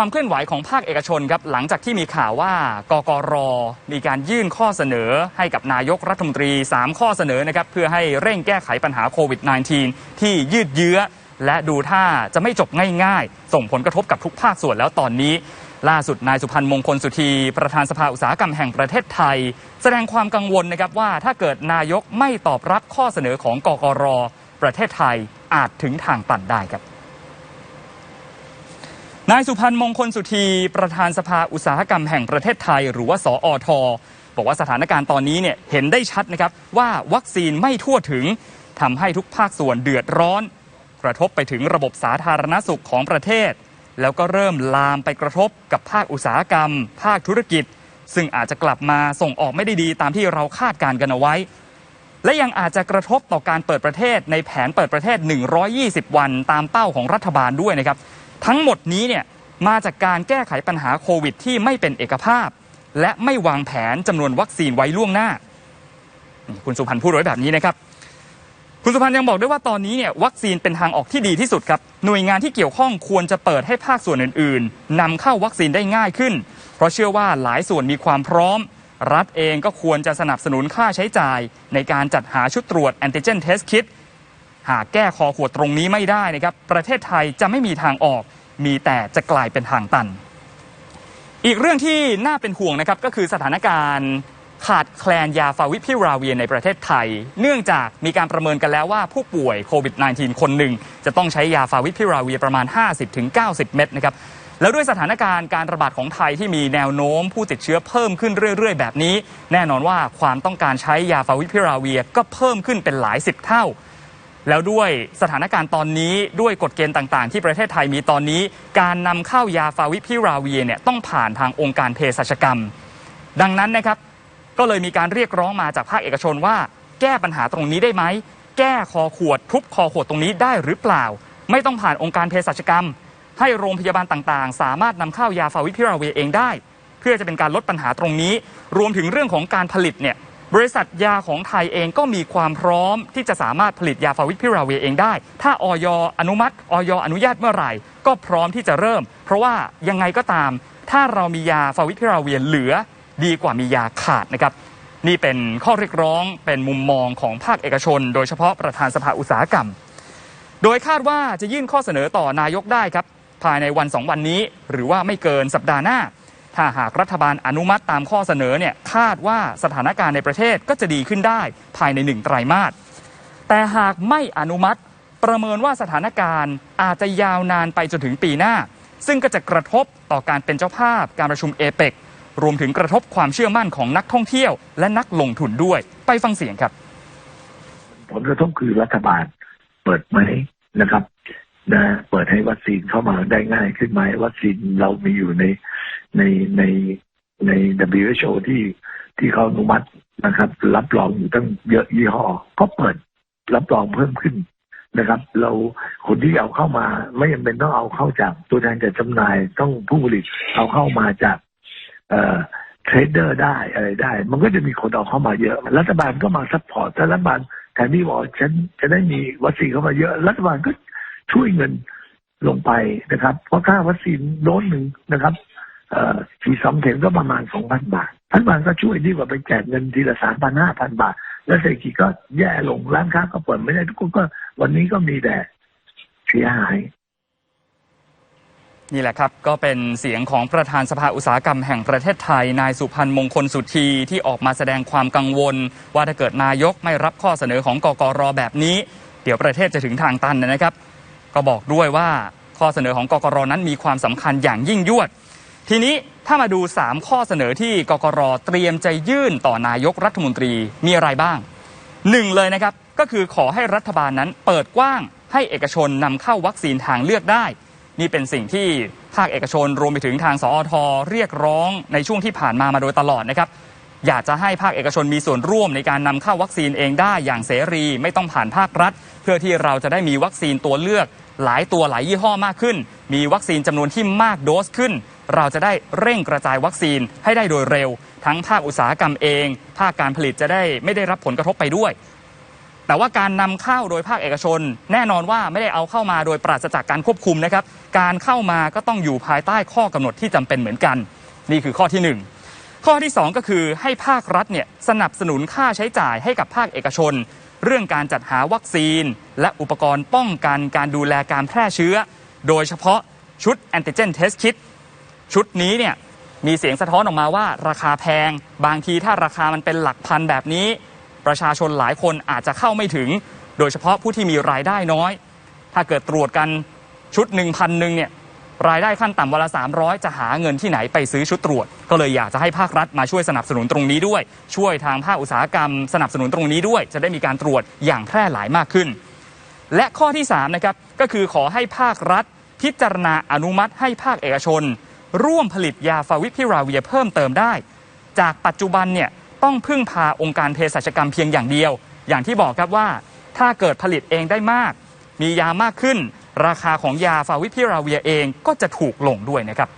ความเคลื่อนไหวของภาคเอกชนครับหลังจากที่มีข่าวว่ากกรมีการยื่นข้อเสนอให้กับนายกรัฐมนตรี 3 ข้อเสนอนะครับเพื่อให้เร่งแก้ไขปัญหาโควิด -19 ที่ยืดเยื้อ และดูท่าจะไม่จบง่ายๆ ส่งผลกระทบกับทุกภาคส่วนแล้วตอนนี้ ล่าสุดนายสุพันธ์มงคลสุธี ประธานสภาอุตสาหกรรมแห่งประเทศไทย แสดงความกังวลนะครับว่าถ้าเกิดนายกไม่ตอบรับข้อเสนอของกกรประเทศไทยอาจถึงทางตันได้ครับ นายสุพันธ์มงคลสุธีประธานสภาอุตสาหกรรมแห่งประเทศไทย หรือว่าสออทบอกว่าสถานการณ์ตอนนี้เนี่ยเห็นได้ชัดนะครับว่าวัคซีนไม่ทั่วถึงทำให้ทุกภาคส่วนเดือดร้อน กระทบไปถึงระบบสาธารณสุขของประเทศ แล้วก็เริ่มลามไปกระทบกับภาคอุตสาหกรรม ภาคธุรกิจ ซึ่งอาจจะกลับมาส่งออกไม่ได้ดีตามที่เราคาดการณ์กันเอาไว้ และยังอาจจะกระทบต่อการเปิดประเทศในแผนเปิดประเทศ 120 วันตามเป้าของรัฐบาลด้วยนะครับ ทั้งหมดนี้เนี่ยมาจากการแก้ไขปัญหาโควิด ที่ไม่เป็นเอกภาพ และไม่วางแผนจำนวนวัคซีนไว้ล่วงหน้า คุณสุพันธ์พูดไว้แบบนี้นะครับ คุณสุพันธ์ยังบอกด้วยว่าตอนนี้เนี่ยวัคซีนเป็นทางออกที่ดีที่สุดครับ หน่วยงานที่เกี่ยวข้องควรจะเปิดให้ภาคส่วนอื่น ๆนำเข้าวัคซีนได้ง่ายขึ้น เพราะเชื่อว่าหลายส่วนมีความพร้อม รัฐเองก็ควรจะสนับสนุนค่าใช้จ่าย ในการจัดหาชุดตรวจแอนติเจนเทสคิด หากแก้คอขวดตรงนี้ไม่ได้นะครับ ประเทศไทยจะไม่มีทางออก มีแต่จะกลายเป็นทางตัน อีกเรื่องที่น่าเป็นห่วงนะครับก็คือสถานการณ์ขาดแคลนยาฟาวิพิราเวียในประเทศไทย เนื่องจากมีการประเมินกันแล้วว่าผู้ป่วยโควิด -19 คนหนึ่ง จะต้องใช้ยาฟาวิพิราเวียประมาณ 50-90 เม็ดนะครับแล้วด้วยสถานการณ์การระบาดของไทยที่มีแนวโน้มผู้ติดเชื้อเพิ่มขึ้นเรื่อย ๆ แบบนี้ แน่นอนว่าความต้องการใช้ยาฟาวิพิราเวียก็เพิ่มขึ้นเป็นหลายสิบเท่า แล้วด้วยสถานการณ์ตอนนี้ด้วยกฎเกณฑ์ต่างๆ ที่ประเทศไทยมีตอนนี้ การนำเข้ายาฟาวิพิราเวียเนี่ยต้องผ่านทางองค์การเภสัชกรรม ดังนั้นนะครับก็เลยมีการเรียกร้องมาจากภาคเอกชนว่า แก้ปัญหาตรงนี้ได้ไหมแก้คอขวดทุบคอขวดตรงนี้ได้หรือเปล่า ไม่ต้องผ่านองค์การเภสัชกรรม ให้โรงพยาบาลต่างๆ สามารถนำเข้ายาฟาวิพิราเวียเองได้ เพื่อจะเป็นการลดปัญหาตรงนี้ รวมถึงเรื่องของการผลิตเนี่ย บริษัทยาของไทยเองก็มีความพร้อมที่จะสามารถผลิตยาฟาวิพิราเวียเองได้ ถ้าออยอนุมัติออยอนุญาตเมื่อไหร่ ก็พร้อมที่จะเริ่ม เพราะว่ายังไงก็ตาม ถ้าเรามียาฟาวิพิราเวียเหลือดีกว่ามียาขาดนะครับนี่เป็นข้อเรียกร้องเป็นมุมมองของภาคเอกชน โดยเฉพาะประธานสภาอุตสาหกรรม โดยคาดว่าจะยื่นข้อเสนอต่อนายกได้ครับภายในวันสองวันนี้ หรือว่าไม่เกินสัปดาห์หน้า ถ้าหากรัฐบาลอนุมัติตามข้อเสนอเนี่ยคาดว่าสถานการณ์ในประเทศก็จะดีขึ้นได้ภายในหนึ่งไตรมาสแต่หากไม่อนุมัติประเมินว่าสถานการณ์อาจจะยาวนานไปจนถึงปีหน้า ซึ่งก็จะกระทบต่อการเป็นเจ้าภาพการประชุมเอเปกรวมถึงกระทบความเชื่อมั่นของนักท่องเที่ยว และนักลงทุนด้วย ไปฟังเสียงครับ ผลกระทบคือรัฐบาลเปิดไหมนะครับนะเปิดให้วัคซีนเข้ามาได้ง่ายขึ้นไหมวัคซีนเรามีอยู่ใน ในในใน WHO ที่ที่เขาอนุมัตินะครับ รับรองอยู่ตั้งเยอะยี่ห้อก็เปิดรับรองเพิ่มขึ้นนะครับ เราคนที่เอาเข้ามาไม่จำเป็นต้องเอาเข้าจากตัวแทนจัดจำหน่ายต้องผู้ผลิตเอาเข้ามาจากเอ่อเทรดเดอร์ได้อะไรได้ มันก็จะมีคนเอาเข้ามาเยอะ รัฐบาลก็มาซัพพอร์ตแต่รัฐบาลแทนที่บอกฉันจะได้มีวัคซีนเข้ามาเยอะ รัฐบาลก็ช่วยเงินลงไปนะครับ เพราะค่าวัคซีนโดสหนึ่งนะครับ ฉีดสองเข็มก็ประมาณสองพันบาทรัฐบาลก็ช่วยดีกว่าไปแจกเงินทีละสามพันห้าพันบาท แล้วเศรษฐกิจก็แย่ลงร้านค้าก็เปิดไม่ได้ทุกคนก็ วันนี้ก็มีแต่เสียหายนี่แหละครับ ก็เป็นเสียงของประธานสภาอุตสาหกรรมแห่งประเทศไทย นายสุพันธ์มงคลสุธีที่ออกมาแสดงความกังวล ว่าถ้าเกิดนายกไม่รับข้อเสนอของกกรแบบนี้ เดี๋ยวประเทศจะถึงทางตันนะครับ ก็บอกด้วยว่าข้อเสนอของกกรนั้นมีความสำคัญอย่างยิ่งยวด ทีนี้ถ้ามาดู 3 ข้อเสนอที่กกรเตรียมจะยื่นต่อนายกรัฐมนตรีมีอะไรบ้างหนึ่งเลยนะครับก็คือขอให้รัฐบาลนั้นเปิดกว้างให้เอกชนนำเข้าวัคซีนทางเลือกได้ นี่เป็นสิ่งที่ภาคเอกชนรวมไปถึงทางสอทเรียกร้องในช่วงที่ผ่านมามาโดยตลอดนะครับอยากจะให้ภาคเอกชนมีส่วนร่วมในการนำเข้าวัคซีนเองได้อย่างเสรีไม่ต้องผ่านภาครัฐ เพื่อที่เราจะได้มีวัคซีนตัวเลือก หลายตัวหลายยี่ห้อมากขึ้น มีวัคซีนจำนวนที่มากโดสขึ้น เราจะได้เร่งกระจายวัคซีนให้ได้โดยเร็ว ทั้งภาคอุตสาหกรรมเอง ภาคการผลิตจะได้ไม่ได้รับผลกระทบไปด้วย แต่ว่าการนำเข้าโดยภาคเอกชน แน่นอนว่าไม่ได้เอาเข้ามาโดยปราศจากการควบคุมนะครับ การเข้ามาก็ต้องอยู่ภายใต้ข้อกำหนดที่จำเป็นเหมือนกัน นี่คือข้อที่หนึ่งข้อที่ 2 ก็คือให้ภาครัฐเนี่ยสนับสนุนค่าใช้จ่ายให้กับภาคเอกชน เรื่องการจัดหาวัคซีน และอุปกรณ์ป้องกันการดูแลการแพร่เชื้อ โดยเฉพาะชุดแอนติเจนเทสคิ t ชุดนี้เนี่ยมีเสียงสะท้อนออกมาว่าราคาแพง บางทีถ้าราคามันเป็นหลักพันแบบนี้ ประชาชนหลายคนอาจจะเข้าไม่ถึง โดยเฉพาะผู้ที่มีรายได้น้อย ถ้าเกิดตรวจกันชุดหนึ่งพันหนึ่งเนี่ยรายได้ขั้นต่ำวันละ 300 จะหาเงินที่ไหนไปซื้อชุดตรวจ ก็เลยอยากจะให้ภาครัฐมาช่วยสนับสนุนตรงนี้ด้วย ช่วยทางภาคอุตสาหกรรม สนับสนุนตรงนี้ด้วย จะได้มีการตรวจอย่างแพร่หลายมากขึ้น และข้อที่3นะครับก็คือขอให้ภาครัฐ พิจารณาอนุมัติให้ภาคเอกชน ร่วมผลิตยาฟาวิพิราเวียเพิ่มเติมได้ จากปัจจุบันเนี่ยต้องพึ่งพาองค์การเภสัชกรรมเพียงอย่างเดียว อย่างที่บอกครับว่าถ้าเกิดผลิตเองได้มาก มียามากขึ้น ราคาของยาฟาวิพิราเวียเองก็จะถูกลงด้วยนะครับ